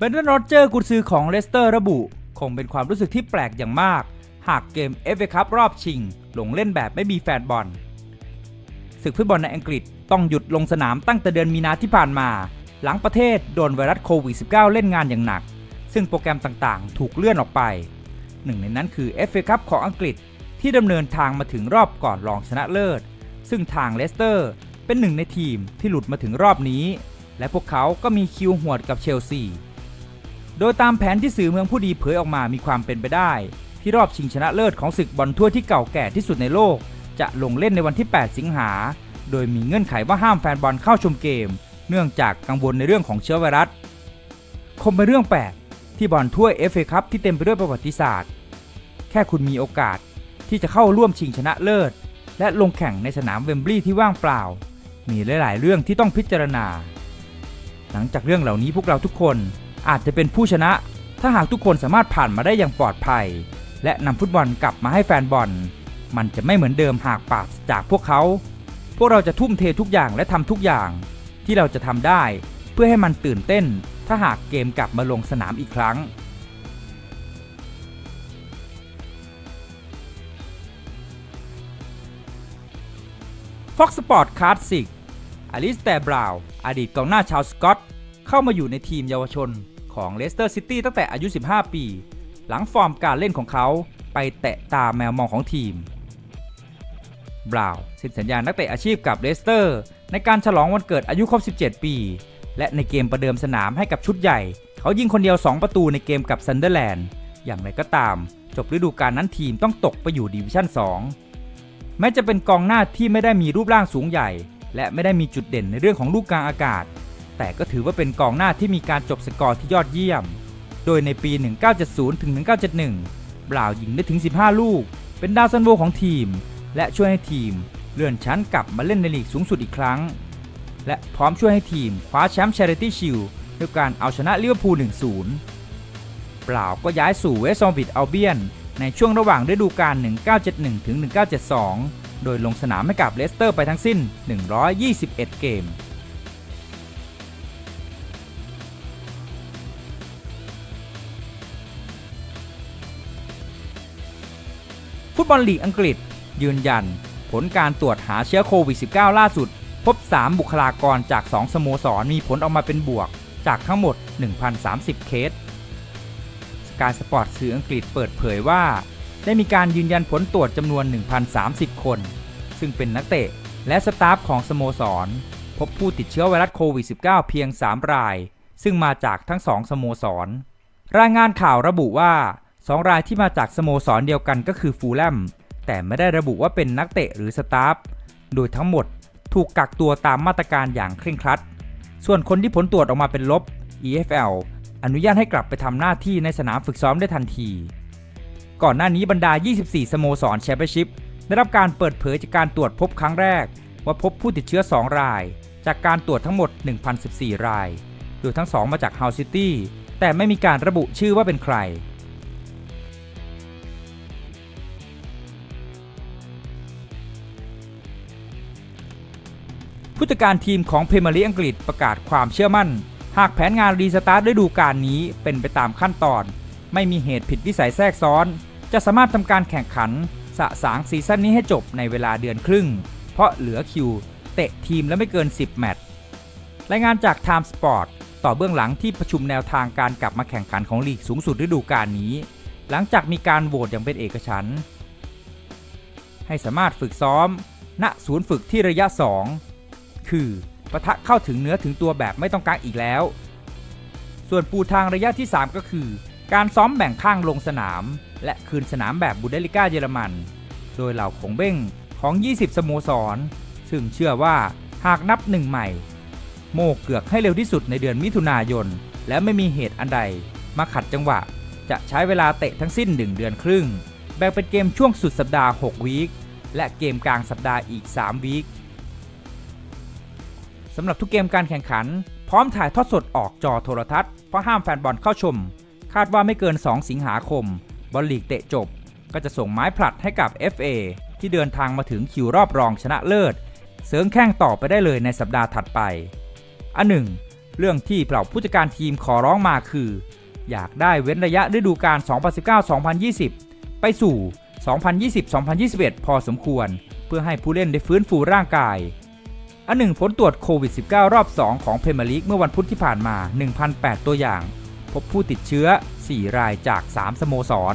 เบนเดนโรเจอร์กุนซือของเลสเตอร์ระบุ คงเป็นความรู้สึกที่แปลกอย่างมาก หากเกมเอฟเอคัพรอบชิง ลงเล่นแบบไม่มีแฟนบอลศึกฟุตบอลในอังกฤษต้องหยุดลงสนามตั้งแต่เดือนมีนาที่ผ่านมา หลังประเทศโดนไวรัสโควิด -19 เล่นงานอย่างหนัก ซึ่งโปรแกรมต่างๆ ถูกเลื่อนออกไป หนึ่งในนั้นคือ FA คัพของอังกฤษที่ดำเนินทางมาถึงรอบก่อนรองชนะเลิศ ซึ่งทางเลสเตอร์เป็นหนึ่งในทีมที่หลุดมาถึงรอบนี้ และพวกเขาก็มีคิวหวดกับเชลซี โดยตามแผนที่สื่อเมืองผู้ดีเผยออกมามีความเป็นไปได้ ที่รอบชิงชนะเลิศของศึกบอลทั่วที่เก่าแก่ที่สุดในโลก จะลงเล่นในวันที่ 8 สิงหา โดยมีเงื่อนไขว่าห้ามแฟนบอลเข้าชมเกม เนื่องจากกังวลในเรื่องของเชื้อไวรัสคงเป็นเรื่องแปลกที่บอลถ้วย FA คัพที่เต็มไปด้วยประวัติศาสตร์ แค่คุณมีโอกาสที่จะเข้าร่วมชิงชนะเลิศ และลงแข่งในสนามเวมบลีย์ที่ว่างเปล่า มีหลาย ๆ เรื่องที่ต้องพิจารณา หลังจากเรื่องเหล่านี้พวกเราทุกคน อาจจะเป็นผู้ชนะ ถ้าหากทุกคนสามารถผ่านมาได้อย่างปลอดภัย และนำฟุตบอลกลับมาให้แฟนบอล มันจะไม่เหมือนเดิมหากปราศจากพวกเขา พวกเราจะทุ่มเททุกอย่างและทำทุกอย่าง ที่เราจะทำได้ เพื่อให้มันตื่นเต้น ถ้าหากเกมกลับมาลงสนามอีกครั้ง Fox Sport Classic อลิสแต่บราวอดีตกองหน้าชาวสกอต เข้ามาอยู่ในทีมเยาวชนของเลสเตอร์ซิตี้ตั้งแต่อายุ 15 ปี หลังฟอร์มการเล่นของเขาไปแตะตาแมวมองของทีม บราวน์เซ็นสัญญานักเตะอาชีพกับเลสเตอร์ ในการฉลองวันเกิดอายุครบ 17 ปี และในเกมประเดิมสนามให้กับชุดใหญ่ เขายิงคนเดียว 2 ประตูในเกมกับซันเดอร์แลนด์ อย่างไรก็ตาม จบฤดูกาลนั้นทีมต้องตกไปอยู่ดิวิชั่น 2 แม้จะเป็นกองหน้าที่ไม่ได้มีรูปร่างสูงใหญ่ และไม่ได้มีจุดเด่นในเรื่องของลูกกลางอากาศ แต่ก็ถือว่าเป็นกองหน้าที่มีการจบสกอร์ที่ยอดเยี่ยม โดยในปี 1970 ถึง 1971 บราว์ยิงได้ถึง 15 ลูก เป็นดาวซันโวของทีม และช่วยให้ทีมเลื่อนชั้นกลับมาเล่นในลีกสูงสุดอีกครั้ง และพร้อมช่วยให้ทีมคว้าแชมป์ Charity Shield ด้วยการเอาชนะลิเวอร์พูล 1-0 เปล่าก็ย้ายสู่เวสต์ซอมบิดอัลเบียน ในช่วงระหว่างฤดูกาล 1971 ถึง 1972 โดยลงสนามให้กับเลสเตอร์ไปทั้งสิ้น 121 เกม ฟุตบอลลีกอังกฤษ ยืนยัน ผลการตรวจหาเชื้อโควิด -19 ล่าสุด พบ 3 บุคลากรจาก 2 สโมสรมีผลออกมาเป็นบวก จากทั้งหมด 1,030 เคสสกายสปอร์ตสื่ออังกฤษเปิดเผยว่า ได้มีการยืนยันผลตรวจจำนวน 1,030 คน ซึ่งเป็นนักเตะและสตาฟของสโมสร พบผู้ติดเชื้อไวรัสโควิด -19 เพียง 3 ราย ซึ่งมาจากทั้ง2สโมสร รายงานข่าวระบุว่า 2 รายที่มาจากสโมสรเดียวกันก็คือฟูลแลมแต่ไม่ได้ระบุว่าเป็นนักเตะหรือสตาฟ โดยทั้งหมดถูกกักตัวตามมาตรการอย่างเคร่งครัด ส่วนคนที่ผลตรวจออกมาเป็นลบ EFL อนุญาตให้กลับไปทำหน้าที่ในสนามฝึกซ้อมได้ทันที ก่อนหน้านี้บรรดา 24 สโมสรแชมเปี้ยนชิพได้รับการเปิดเผยจากการตรวจพบครั้งแรก ว่าพบผู้ติดเชื้อ 2 ราย จากการตรวจทั้งหมด 1,014 ราย โดยทั้งสองมาจาก House City แต่ไม่มีการระบุชื่อว่าเป็นใคร ผู้จัดการทีมของเพมียร์ลีอังกฤษประกาศความเชื่อมั่น หากแผนงานรีสตาร์ทฤดูกาลนี้เป็นไปตามขั้นตอน ไม่มีเหตุผิดวิสัยแทรกซ้อน จะสามารถทำการแข่งขันสะสางซีซั่นนี้ให้จบในเวลาเดือนครึ่ง เพราะเหลือคิว เตะทีมและไม่เกิน 10 แมตช์รายงานจาก Time Sport ต่อเบื้องหลังที่ประชุมแนวทางการกลับมาแข่งขันของลีกสูงสุดฤดูกาลนี้ หลังจากมีการโหวตอย่างเป็นเอกฉันท์ให้สามารถฝึกซ้อม ณศูนย์ฝึกที่ระยะ 2 คือปะทะเข้าถึงเนื้อถึงตัวแบบไม่ต้องกักอีกแล้ว ส่วนปูทางระยะที่ 3 ก็คือ การซ้อมแบ่งข้างลงสนาม และคืนสนามแบบบูเดลิก้าเยอรมัน โดยเหล่าของเบ้งของ 20 สโมสร ซึ่งเชื่อว่าหากนับหนึ่งใหม่ โมกเกือกให้เร็วที่สุดในเดือนมิถุนายน และไม่มีเหตุอันใด มาขัดจังหวะ จะใช้เวลาเตะทั้งสิ้น 1 เดือนครึ่ง แบ่งเป็นเกมช่วงสุดสัปดาห์ 6 วีคและเกมกลางสัปดาห์อีก 3 วีค สำหรับทุกเกมการแข่งขัน พร้อมถ่ายทอดสดออกจอโทรทัศน์เพราะห้ามแฟนบอลเข้าชม คาดว่าไม่เกิน 2 สิงหาคม บอลลีกเตะจบ ก็จะส่งไม้ผลัดให้กับ FA ที่เดินทางมาถึงคิวรอบรองชนะเลิศ เสริมแข่งต่อไปได้เลยในสัปดาห์ถัดไป อันหนึ่งเรื่องที่เหล่าผู้จัดการทีมขอร้องมาคือ อยากได้เว้นระยะฤดูกาล 2019-2020 ไปสู่ 2020-2021 พอสมควร เพื่อให้ผู้เล่นได้ฟื้นฟูร่างกาย อันหนึ่งผลตรวจโควิด -19 รอบ 2 ของเพมลีกเมื่อวันพุธที่ผ่านมา 1,008 ตัวอย่าง พบผู้ติดเชื้อ 4 รายจาก 3 สโมสร